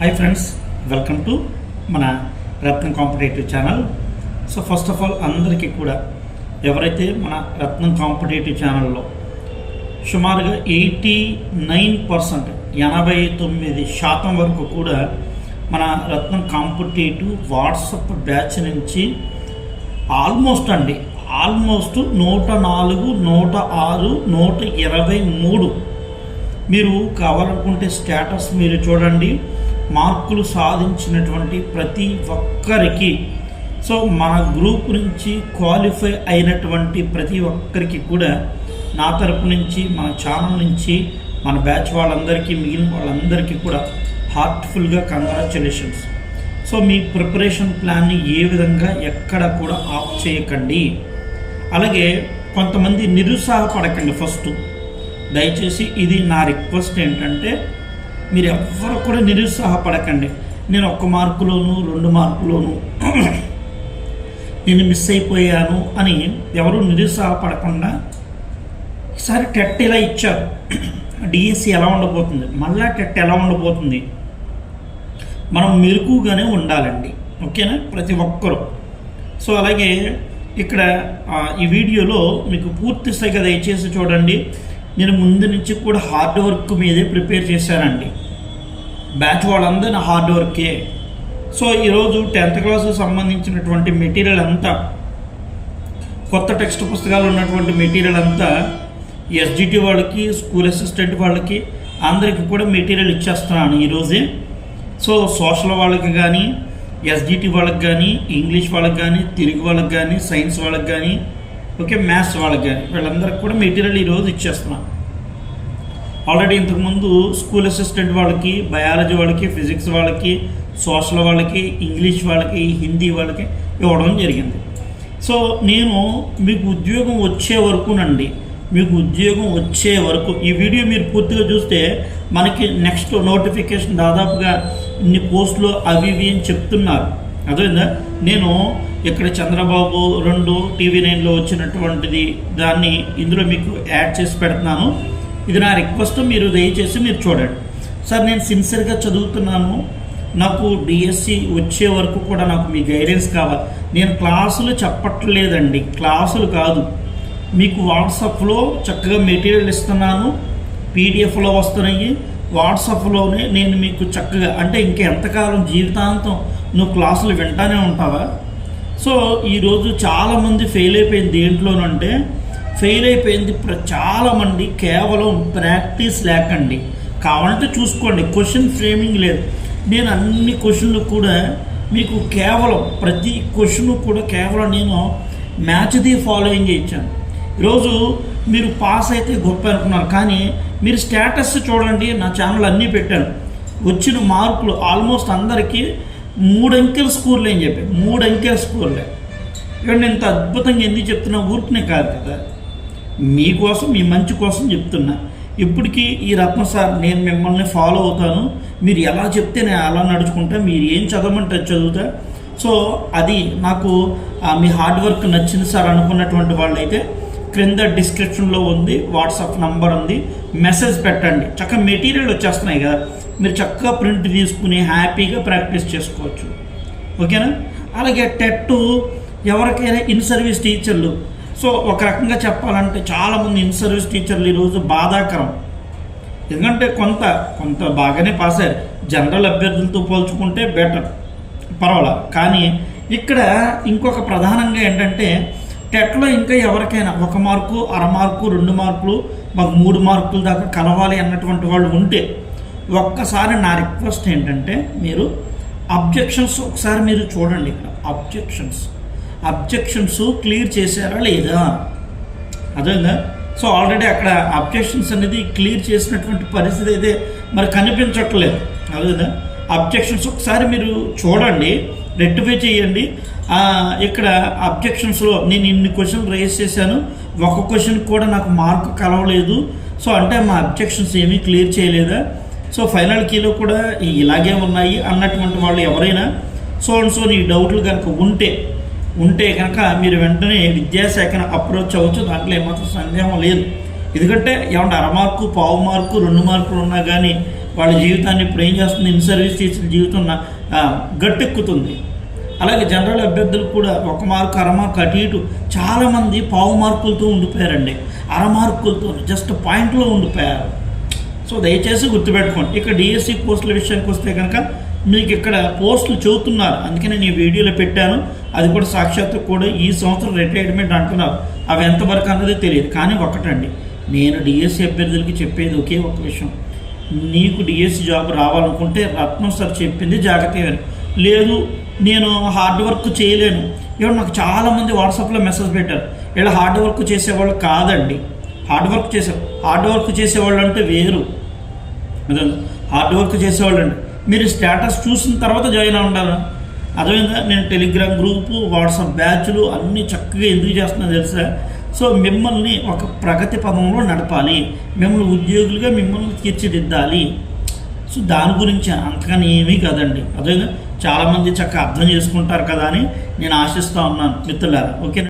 Hi friends welcome to మన Ratnam competitive channel. So first of all అందరికీ కూడా ఎవరైతే మన రత్నం కాంపిటేటివ్ ఛానల్లో సుమారుగా ఎయిటీ నైన్ పర్సెంట్ ఎనభై తొమ్మిది శాతం వరకు కూడా మన రత్నం కాంపిటేటివ్ వాట్సప్ బ్యాచ్ నుంచి ఆల్మోస్ట్ అండి ఆల్మోస్ట్ నూట నాలుగు నూట ఆరు నూట ఇరవై మూడు మీరు కావాలనుకుంటే స్టేటస్ మీరు చూడండి. మార్కులు సాధించినటువంటి ప్రతి ఒక్కరికి. సో మన గ్రూప్ నుంచి క్వాలిఫై అయినటువంటి ప్రతి ఒక్కరికి కూడా నా తరపు నుంచి మన ఛానల్ నుంచి మన బ్యాచ్ వాళ్ళందరికీ మిగిలిన వాళ్ళందరికీ కూడా హార్ట్ఫుల్గా కంగ్రాచులేషన్స్. సో మీ ప్రిపరేషన్ ప్లాన్ని ఏ విధంగా ఎక్కడ కూడా ఆఫ్ చేయకండి. అలాగే కొంతమంది నిరుత్సాహపడకండి ఫస్ట్. దయచేసి ఇది నా రిక్వెస్ట్ ఏంటంటే మీరు ఎవ్వరు కూడా నిరుత్సాహపడకండి. నేను ఒక్క మార్కులోను రెండు మార్కులోను నేను మిస్ అయిపోయాను అని ఎవరు నిరుత్సాహపడకుండా ఈసారి టెట్ ఇలా ఇచ్చారు. డిఎస్సి ఎలా ఉండబోతుంది? మళ్ళా టెట్ ఎలా ఉండబోతుంది? మనం మెరుకుగానే ఉండాలండి. ఓకేనా? ప్రతి ఒక్కరూ. సో అలాగే ఇక్కడ ఈ వీడియోలో మీకు పూర్తి స్థాయిగా దయచేసి చూడండి. నేను ముందు నుంచి కూడా హార్డ్ వర్క్ మీదే ప్రిపేర్ చేశానండి. బ్యాచ్ వాళ్ళందరూ నా హార్డ్ వర్కే సో ఈరోజు టెన్త్ క్లాస్కి సంబంధించినటువంటి మెటీరియల్ అంతా కొత్త టెక్స్ట్ పుస్తకాలు ఉన్నటువంటి మెటీరియల్ అంతా ఎస్జిటి వాళ్ళకి స్కూల్ అసిస్టెంట్ వాళ్ళకి అందరికి కూడా మెటీరియల్ ఇచ్చేస్తున్నాను ఈరోజే సో సోషల్ వాళ్ళకి కానీ ఎస్జిటి వాళ్ళకి కానీ ఇంగ్లీష్ వాళ్ళకి కానీ తెలుగు వాళ్ళకి కానీ సైన్స్ వాళ్ళకి కానీ ఓకే మ్యాథ్స్ వాళ్ళకి. కానీ వీళ్ళందరికీ కూడా మెటీరియల్ ఈరోజు ఇచ్చేస్తున్నాను ఆల్రెడీ ఇంతకుముందు స్కూల్ అసిస్టెంట్ వాళ్ళకి బయాలజీ వాళ్ళకి ఫిజిక్స్ వాళ్ళకి సోషల్ వాళ్ళకి ఇంగ్లీష్ వాళ్ళకి హిందీ వాళ్ళకి ఇవ్వడం జరిగింది. సో నేను మీకు ఉద్యోగం వచ్చే వరకునండి మీకు ఉద్యోగం వచ్చే వరకు ఈ వీడియో మీరు పూర్తిగా చూస్తే మనకి నెక్స్ట్ నోటిఫికేషన్ దాదాపుగా ఇన్ని పోస్టులు అవి ఇవి అని చెప్తున్నారు. అదే నేను ఇక్కడ చంద్రబాబు రెండు టీవీ నైన్లో వచ్చినటువంటిది దాన్ని ఇందులో మీకు యాడ్ చేసి పెడుతున్నాను. ఇది నా రిక్వెస్ట్ మీరు దయచేసి మీరు చూడండి. సార్ నేను సిన్సియర్గా చదువుతున్నాను. నాకు డిఎస్సి వచ్చే వరకు కూడా నాకు మీ గైడెన్స్ కావాలి. నేను క్లాసులు చెప్పట్లేదండి. క్లాసులు కాదు. మీకు వాట్సాప్లో చక్కగా మెటీరియల్ ఇస్తున్నాను. పీడిఎఫ్లో వస్తున్నాయి. వాట్సాప్లోనే నేను మీకు చక్కగా అంటే ఇంకా ఎంతకాలం జీవితాంతం నువ్వు క్లాసులు వింటానే ఉంటావా? సో ఈరోజు చాలామంది ఫెయిల్ అయిపోయింది దేంట్లోనంటే ఫెయిల్ అయిపోయింది ప్ర- చాలామంది కేవలం ప్రాక్టీస్ లేకండి. కావాలంటే చూసుకోండి క్వశ్చన్ ఫ్రేమింగ్ లేదు. నేను అన్ని క్వశ్చన్లు కూడా మీకు కేవలం ప్రతి క్వశ్చన్ కూడా కేవలం నేను మ్యాచ్ది ఫాలోయింగ్ ఇచ్చాను. ఈరోజు మీరు పాస్ అయితే గొప్ప అనుకున్నారు కానీ మీరు స్టేటస్ చూడండి నా ఛానల్ అన్నీ పెట్టాను. వచ్చిన మార్కులు ఆల్మోస్ట్ అందరికీ మూడు అంకెల స్కోర్లు అని చెప్పి మూడు అంకెల స్కోర్లే. ఇంత అద్భుతంగా ఎందుకు చెప్తున్నా? ఊరికనే కాదు కదా. మీకోసం మీ మంచి కోసం చెప్తున్నా. ఇప్పటికీ ఈ రత్న సార్ నేను మిమ్మల్ని ఫాలో అవుతాను. మీరు ఎలా చెప్తే నేను అలా నడుచుకుంటా. మీరు ఏం చదవమంటే అది చదువుతా. సో అది నాకు మీ హార్డ్ వర్క్ నచ్చింది సార్ అనుకున్నటువంటి వాళ్ళైతే క్రింద డిస్క్రిప్షన్లో ఉంది వాట్సాప్ నంబర్ ఉంది. మెసేజ్ పెట్టండి. చక్కగా మెటీరియల్ వచ్చేస్తున్నాయి కదా. మీరు చక్కగా ప్రింట్ తీసుకుని హ్యాపీగా ప్రాక్టీస్ చేసుకోవచ్చు. ఓకేనా? అలాగే టెట్ ఎవరికైనా ఇన్ సర్వీస్ టీచర్లు. సో ఒక రకంగా చెప్పాలంటే చాలామంది ఇన్ సర్వీస్ టీచర్లు ఈరోజు బాధాకరం. ఎందుకంటే కొంత కొంత బాగానే పాస్ అయ్యారు. జనరల్ అభ్యర్థులతో పోల్చుకుంటే బెటర్. పర్వాలా? కానీ ఇక్కడ ఇంకొక ప్రధానంగా ఏంటంటే టెట్లో ఇంకా ఎవరికైనా ఒక మార్కు అర మార్కు రెండు మార్కులు మాకు మూడు మార్కులు దాకా కలవాలి అన్నటువంటి వాళ్ళు ఉంటే ఒక్కసారి నా రిక్వెస్ట్ ఏంటంటే మీరు అబ్జెక్షన్స్ ఒకసారి మీరు చూడండి ఇక్కడ. అబ్జెక్షన్స్. అబ్జెక్షన్స్ క్లియర్ చేశారా లేదా? అదేగా సో ఆల్రెడీ అక్కడ అబ్జెక్షన్స్ అనేది క్లియర్ చేసినటువంటి పరిస్థితి అయితే మరి కనిపించట్లేదు. అదేదా అబ్జెక్షన్స్ ఒకసారి మీరు చూడండి రెక్టిఫై చేయండి. ఇక్కడ అబ్జెక్షన్స్లో నేను ఇన్ని క్వశ్చన్లు రేస్ చేశాను. ఒక క్వశ్చన్ కూడా నాకు మార్క్ కలవలేదు. సో అంటే మా అబ్జెక్షన్స్ ఏమీ క్లియర్ చేయలేదా? సో ఫైనల్ కీలో కూడా ఇలాగే ఉన్నాయి అన్నటువంటి వాళ్ళు ఎవరైనా సో అండ్ సో నీ డౌట్లు కనుక ఉంటే ఉంటే కనుక మీరు వెంటనే విద్యాశాఖను అప్రోచ్ అవ్వచ్చు. దాంట్లో ఏమాత్రం సందేహం లేదు. ఎందుకంటే ఏమంటే అర మార్కు పావు మార్కు రెండు మార్కులు ఉన్నా కానీ వాళ్ళ జీవితాన్ని ఇప్పుడు ఏం చేస్తుంది? ఇన్ సర్వీస్ చేసిన జీవితం గట్టెక్కుతుంది. అలాగే జనరల్ అభ్యర్థులు కూడా ఒక మార్కు అర మార్కు అటు ఇటు చాలామంది పావు మార్కులతో ఉండిపోయారండి. అర మార్కులతో జస్ట్ పాయింట్లో ఉండిపోయారు. సో దయచేసి గుర్తుపెట్టుకోండి. ఇక్కడ డిఎస్సి పోస్టుల విషయానికి వస్తే కనుక మీకు ఇక్కడ పోస్టులు చెబుతున్నారు. అందుకే నేను ఈ వీడియోలో పెట్టాను. అది కూడా సాక్షాత్తు కూడా ఈ సంవత్సరం రిటైర్మెంట్ అంటున్నారు. అవి ఎంతవరకు అన్నది తెలియదు. కానీ ఒకటండి. నేను డిఎస్సి అభ్యర్థులకి చెప్పేది ఒకే ఒక విషయం. నీకు డిఎస్సి జాబ్ రావాలనుకుంటే రత్నం సార్ చెప్పింది జాగ్రత్తగా లేదు నేను హార్డ్ వర్క్ చేయలేను. ఇవాళ నాకు చాలామంది వాట్సాప్లో మెసేజ్ పెట్టారు. ఇలా హార్డ్ వర్క్ చేసేవాళ్ళు కాదండి. హార్డ్ వర్క్ చేసే హార్డ్ వర్క్ చేసేవాళ్ళు అంటే వేరు. హార్డ్ వర్క్ చేసేవాళ్ళండి. మీరు స్టేటస్ చూసిన తర్వాత జాయిన్ అవ్వండాలా అదేవిధంగా నేను టెలిగ్రామ్ గ్రూపు వాట్సాప్ బ్యాచ్లు అన్నీ చక్కగా ఎందుకు చేస్తున్నా తెలుసా? సో మిమ్మల్ని ఒక ప్రగతి పదంలో నడపాలి. మిమ్మల్ని ఉద్యోగులుగా మిమ్మల్ని తీర్చిదిద్దాలి. సో దాని గురించి అంతగానే ఏమీ కాదండి. అదేవిధంగా చాలామంది చక్కగా అర్థం చేసుకుంటారు కదా అని నేను ఆశిస్తూ ఉన్నాను మిత్రులారా. ఓకే